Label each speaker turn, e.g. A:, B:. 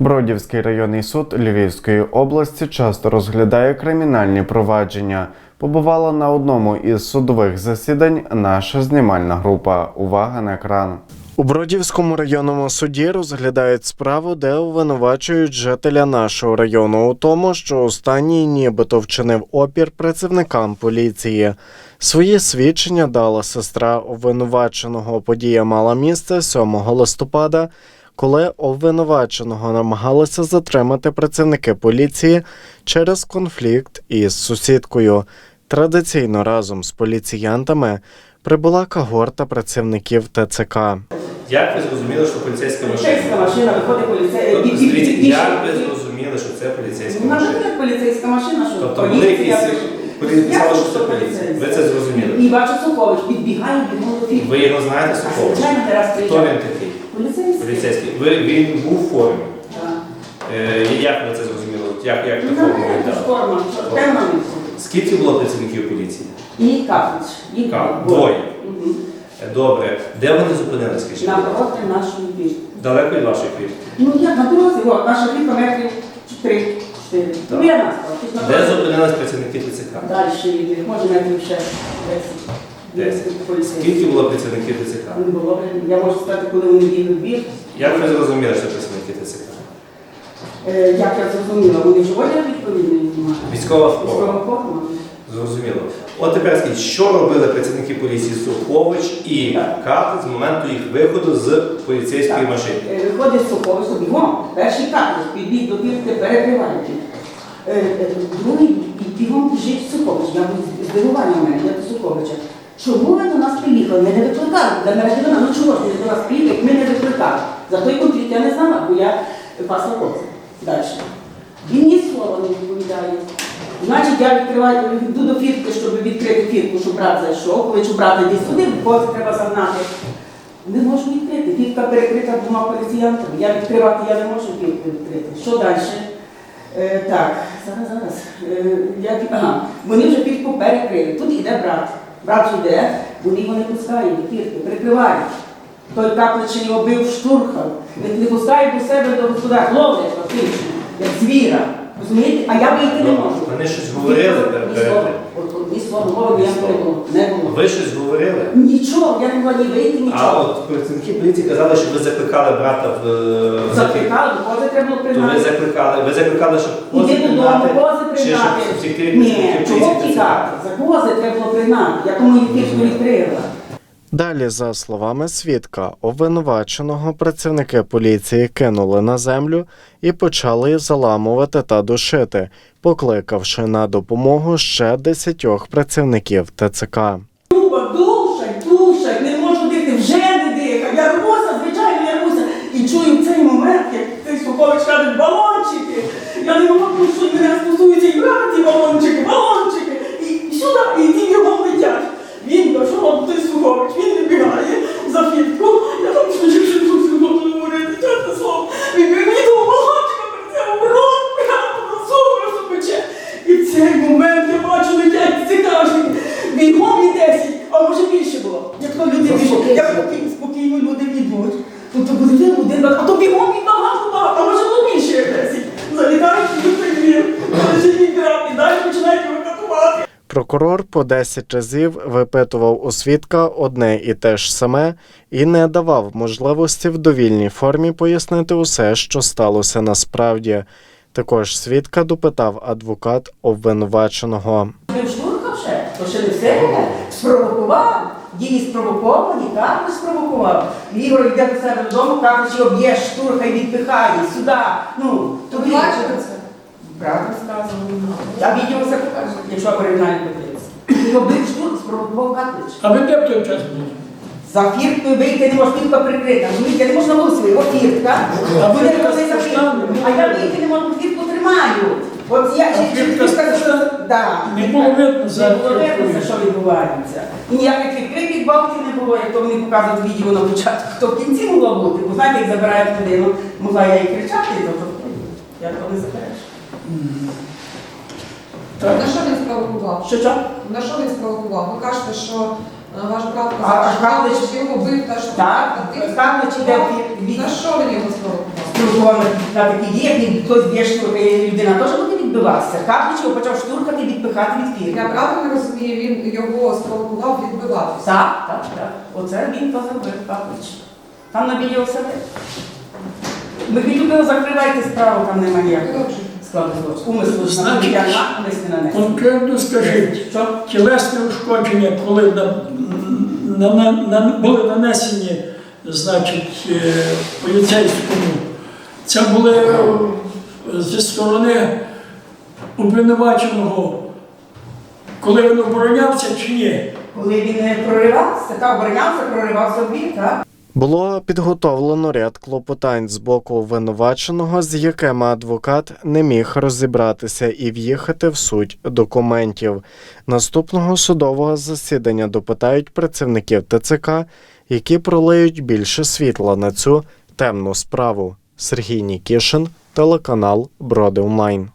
A: Бродівський районний суд Львівської області часто розглядає кримінальні провадження. Побувала на одному із судових засідань наша знімальна група. Увага на екран. У Бродівському районному суді розглядають справу, де обвинувачують жителя нашого району у тому, що останній нібито вчинив опір працівникам поліції. Свої свідчення дала сестра обвинуваченого. Подія мала місце 7 листопада, коли обвинуваченого намагалися затримати працівники поліції через конфлікт із сусідкою. Традиційно разом з поліціянтами прибула когорта працівників ТЦК.
B: Як ви зрозуміли, що поліцейська машина?
C: Поліцейська машина виходить поліцей.
B: Тобто, як ви зрозуміли, що це поліцейська
C: Вона ж не поліцейська машина, що
B: Тобто
C: поліція.
B: якісь поліція що це поліція. Ви це зрозуміли?
C: І бачу Сухович, підбігає, до фільму.
B: Ви його знаєте Сухович? Хто він такий?
C: Поліцейський.
B: Поліцейський. Ви, він був у формі.
C: Так.
B: Е, як ви це зрозуміли? Як, як
C: Ну,
B: та форма
C: знаєте,
B: виглядала?
C: форма, що.
B: Скільки було працівників поліції?
C: І каплич. І
B: Ка-
C: двоє. Мгм.
B: Е, Добре. Де вони зупинилися, скажіть?
C: Напроти нашої вірти.
B: Далеко від вашої квітки?
C: Ну як на дорозі, о, наша вірка метрів 3 4 Ну я нас
B: Де зупинились працівники ТЦК?
C: Далі може метрів ще 10.
B: Десять.
C: Поліцейських.
B: Скільки було працівників ТЦК?
C: Не було, я можу сказати, коли вони бігли в бір,
B: Як ви зрозуміли, що працівники ТЦК?
C: Е, Як я зрозуміла, вони ж одяг відповідний мають.
B: Військова форма.
C: Військова форма.
B: Зрозуміло. От тепер скажіть, що робили працівники поліції Сухович і. Кати з моменту їх виходу з поліцейської
C: Так.
B: машини?
C: Е, Виходить Сухович, бігом, перший капець, підбіг до пірки, перекривають. Е, е, Другий бігом біжить Сухович, я був здивування мене, я до Суховича. Чому ви до нас приїхали? Ми не викликали. Для мене дивина, ну чого ж ви до нас приїхали? Ми не викликали. За той конфлікт я не знала, бо я пасла. Далі. Він ні слова не відповідає. Значить, я відкриваю, йду до фіртки, щоб відкрити фіртку, щоб брат зайшов. Коли щоб брат йде сюди, кози треба загнати. Не можу відкрити. Фіртка перекрита двома поліціянтами. Я відкривати я не можу фіртку відкрити. Що далі? Е, так, зараз, зараз. Е, я, ага, вони вже фіртку перекрили. Тут іде брат. Брат йде, вони його не пускають до прикривають. Той капличий його бив, штурхав. Не, не пускають до себе до господаря, ловлять фактично, як звіра. Розумієте? А я вийти не можу.
B: Вони щось говорили
C: Ні слова мови ніяк не було. Не було.
B: Ви щось говорили?
C: Нічого, я не могла ні вийти,
B: А
C: нічого.
B: от працівники поліції казали, що ви закликали брата в е,
C: Закликали, кози треба було
B: То ви закликали, ви закликали, щоб кози
C: Іди додому,
B: пригнати,
C: кози
B: чи щоб
C: приймати.
B: втекти
C: Ні, чого
B: поліції?
C: За кози треба було приймати. Я тому їх фішку відкрила.
A: Далі, за словами свідка, обвинуваченого працівники поліції кинули на землю і почали заламувати та душити, покликавши на допомогу ще десятьох працівників ТЦК. Прокурор по 10 разів випитував у свідка одне і те ж саме і не давав можливості в довільній формі пояснити усе, що сталося насправді. Також свідка допитав адвокат обвинуваченого.
C: Ти штурхав ще, то ще не все. Спровокував. Дії спровоковані, Карлич спровокував. Ігор йде до себе додому, Карлич його б'є, штурхає, відпихає, сюди. Ну, тобі.
D: бачите це?
C: Правда сказано. Я відео все покажу, якщо оригінально подивитися. Його бив штурх, спровокував Карлич.
E: А ви де в той час були?
C: За фірткою вийти не можна, фіртка прикрита. Розумієте, я не можна вулицю, його фіртка.
E: А фіртка
C: не за А я вийти не можу, фіртку тримаю. От я чи-
E: фіртка
C: фіртка да.
E: Не було видно за
C: Не було видно, що відбувається. І ніяких відкритих бабків не було, як то вони показують відео на початку. То в кінці могло бути, бо знаєте, як забирають людину, могла я і кричати, то, то я то не заперечу.
D: На що він спровокував?
C: Що що?
D: На що він спровокував? Ви кажете, що е, ваш брат
C: А,
D: казав, що
C: Карлич-
D: Карлич його бив та що
C: Так,
D: Ти-
C: Карлич іде в- від-
D: На що він його спровокував?
C: спровокований на такі дії, як він хтось б'є штурки, людина теж буде відбиватися. Каплічого почав штуркати, відпихати від фірми.
D: Я правильно розумію, він його спровокував відбиватися.
C: Так, так, так. Оце він то зробив, Капліч. Там на біля себе. Михайлюка, закривайте справу, там немає ніякого.
E: Значить,
C: на умисне нанесення.
E: Конкретно скажіть,
C: Що?
E: тілесне ушкодження, коли на, на, на, на- були нанесені, значить, е, поліцейському, це були е, зі сторони обвинуваченого, коли він оборонявся чи ні?
C: Коли він не проривався, так, оборонявся, проривав собі, так?
A: Було підготовлено ряд клопотань з боку обвинуваченого, з якими адвокат не міг розібратися і в'їхати в суть документів. Наступного судового засідання допитають працівників ТЦК, які пролиють більше світла на цю темну справу. Сергій Нікішин, телеканал Броди Онлайн.